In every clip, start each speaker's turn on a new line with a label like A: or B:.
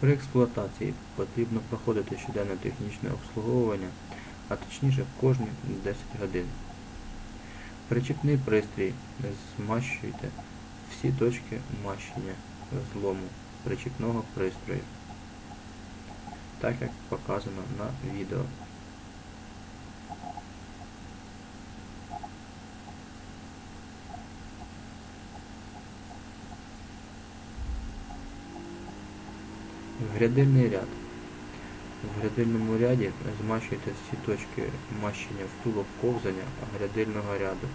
A: При експлуатації потрібно проходити щоденне технічне обслуговування, а точніше кожні 10 годин. Причіпний пристрій змащуйте всі точки мащення злому причіпного пристрою, так як показано на відео. Грядильний ряд. В грядильному ряді змащуйте всі точки мащення втулок ковзання грядильного ряду.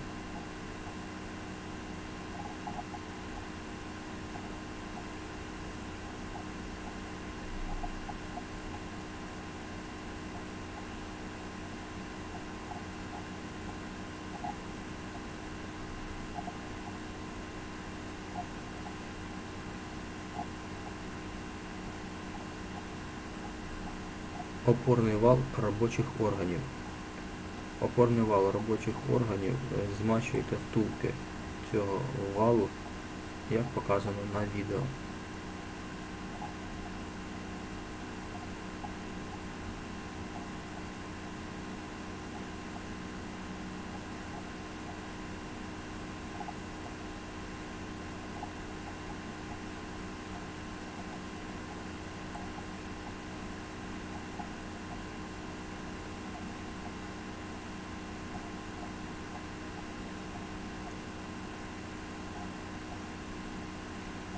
A: Опорний вал робочих органів. Опорний вал робочих органів змачуєте втулки цього валу, як показано на відео.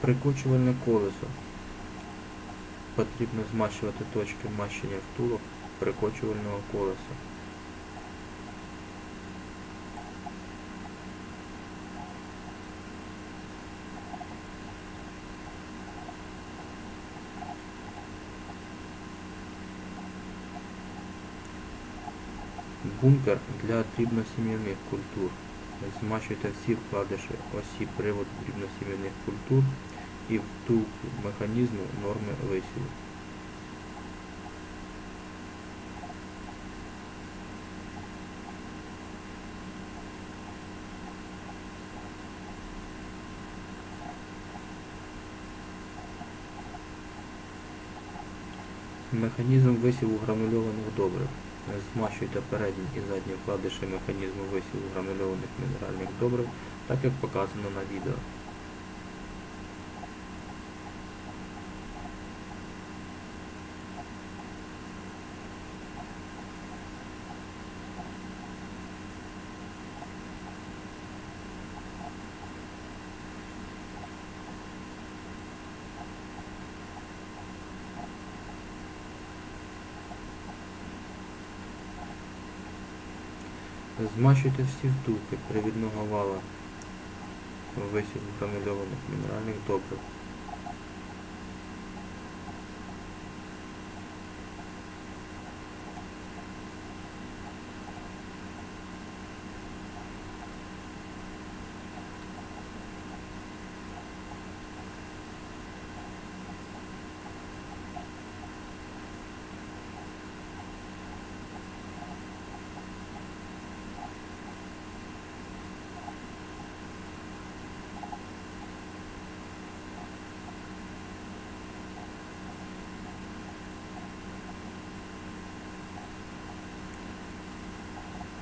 A: Прикочувальне колесо. Потрібно змащувати точки мащення втулок прикочувального колеса. Бункер для дрібносім'яних культур. Змащуйте всі вкладиші осі приводу дрібносім'яних культур і втулку механізму норми висіву. Механізм висіву гранульованих добрив. Змащуйте передні і задні вкладиші механізму висіву гранульованих мінеральних добрив, так як показано на відео. Змащуйте всі втулки привідного вала висіву гранульованих мінеральних добрив.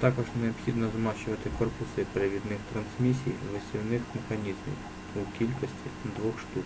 A: Також необхідно змащувати корпуси перевідних трансмісій висівних механізмів у кількості двох штук.